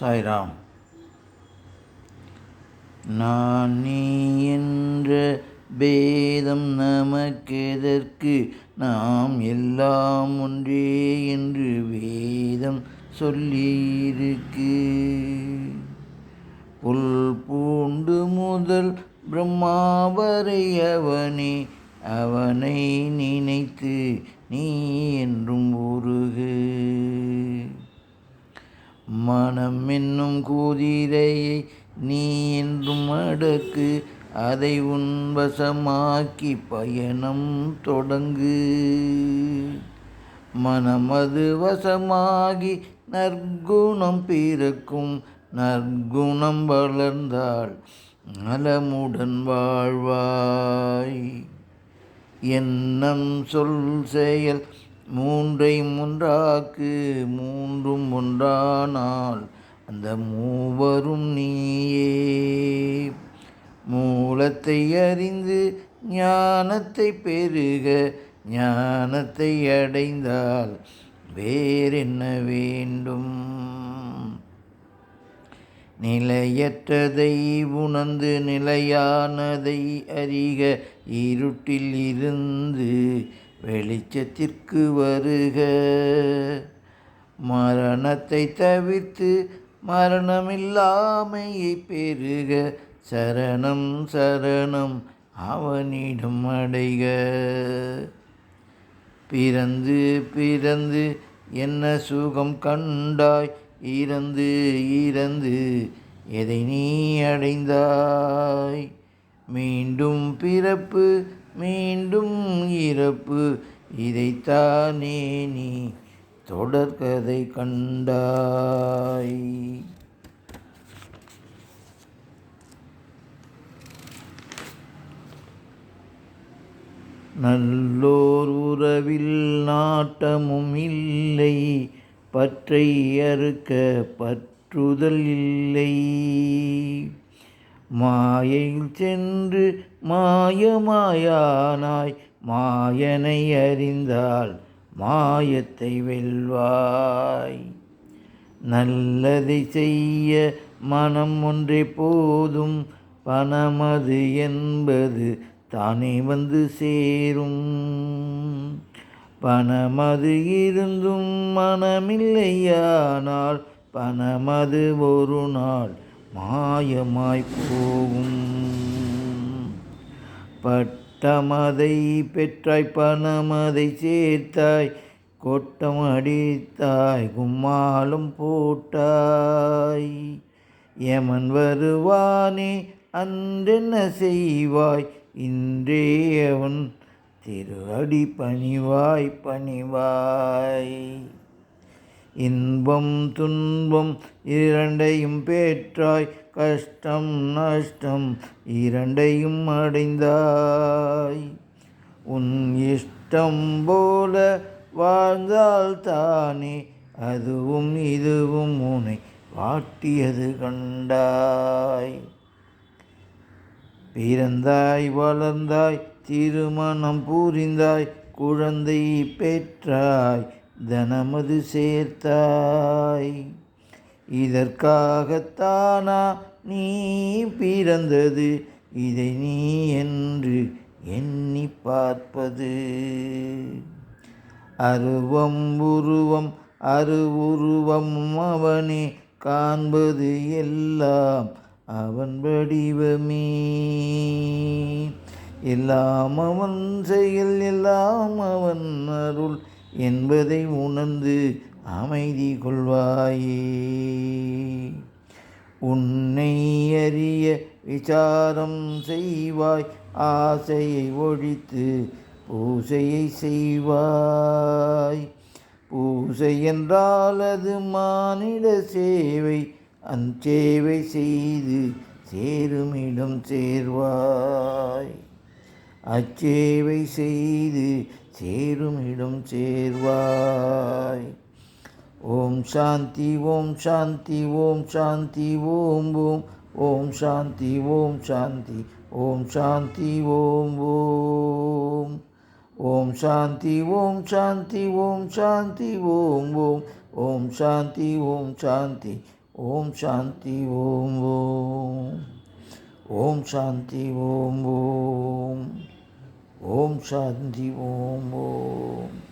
சாய்ராம். நான் நீ என்ற பேதம் நமக்கெதற்கு நாம் எல்லாம் ஒன்றே என்று வேதம் சொல்லியிருக்கு. புல் பூண்டு முதல் பிரம்மாவரை குதிரையை நீ என்றும் அடக்கு அதை உன்வசமாக்கி பயணம் தொடங்கு. மனமது வசமாகி நற்குணம் பிறக்கும் நற்குணம் வளர்ந்தால் நலமுடன் வாழ்வாய். எண்ணம் சொல் செயல் மூன்றை ஒன்றாக்கு மூன்றும் ஒன்றானால் அந்த மூவரும் நீயே. மூலத்தை அறிந்து ஞானத்தை பெருக ஞானத்தை அடைந்தால் வேறென்ன வேண்டும்? நிலையற்றதை உணர்ந்து நிலையானதை அறிக இருட்டில் இருந்து வெளிச்சத்திற்கு வருக. மரணத்தை தவிர்த்து மரணமில்லாமையை பெருக சரணம் சரணம் அவனிடம் அடைக. பிறந்து பிறந்து என்ன சுகம் கண்டாய்? இறந்து இறந்து எதை நீ அடைந்தாய்? மீண்டும் பிறப்பு மீண்டும் இறப்பு இதைத்தானே நீ தொடர்கதை கண்டாய். நல்லோர் உறவில் நாட்டமும் இல்லை பற்றை அறுக்க பற்றுதல் இல்லை. மாயையில் சென்று மாயமாயானாய் மாயனை அறிந்தால் மாயத்தை வெல்வாய். நல்லதை செய்ய மனம் ஒன்றே போதும் பணமது என்பது தானே வந்து சேரும். பணமது இருந்தும் மனமில்லையானால் பணமது ஒரு நாள் மாயமாய் போகும். பட்டமதை பெற்றாய் பணமதை சேர்த்தாய் கொட்டம் அடித்தாய் கும்மாலும் போட்டாய். யமன் வருவானே அன்றென்ன செய்வாய்? இன்றே அவன் திரு அடி பணிவாய் பணிவாய். இன்பம் துன்பம் இரண்டையும் பெற்றாய் கஷ்டம் நஷ்டம் இரண்டையும் அடைந்தாய். உன் இஷ்டம் போல வாழ்ந்தால் தானே அதுவும் இதுவும் உனை வாட்டியது கண்டாய். பிறந்தாய் வளர்ந்தாய் திருமணம் புரிந்தாய் குழந்தை பெற்றாய் தனமது சேர்த்தாய். இதற்காகத்தானா நீ பிறந்தது? இதை நீ என்று எண்ணி பார்ப்பது. அருவம் உருவம் அருவுருவம் அவனே காண்பது எல்லாம் அவன் வடிவமே. எல்லாம் அவன் செயல் எல்லாம் அவன் அருள். என்பதை உணர்ந்து அமைதி கொள்வாயே. உன்னை அறிய விசாரம் செய்வாய் ஆசையை ஒழித்து பூசையை செய்வாய். பூசை என்றால் அது மானிட சேவை அஞ்சேவை செய்து சேருமிடம் சேர்வாய். அச்சேவை செய்து சேரும் இடம் சேர்வாய் ஓம் சாந்தி ஓம் சாந்தி ஓம் சாந்தி ஓம் ஓம் ஓம் சாந்தி ஓம் சாந்தி ஓம் சாந்தி ஓம் ஓம் ஓம் சாந்தி ஓம் சாந்தி ஓம் சாந்தி ஓம் ஓம் ஓம் சாந்தி ஓம் சாந்தி ஓம் சாந்தி ஓம் ஓம் ஓம் சாந்தி ஓம் ஓம் ஓம் சாந்தி ஓம் ஓம்.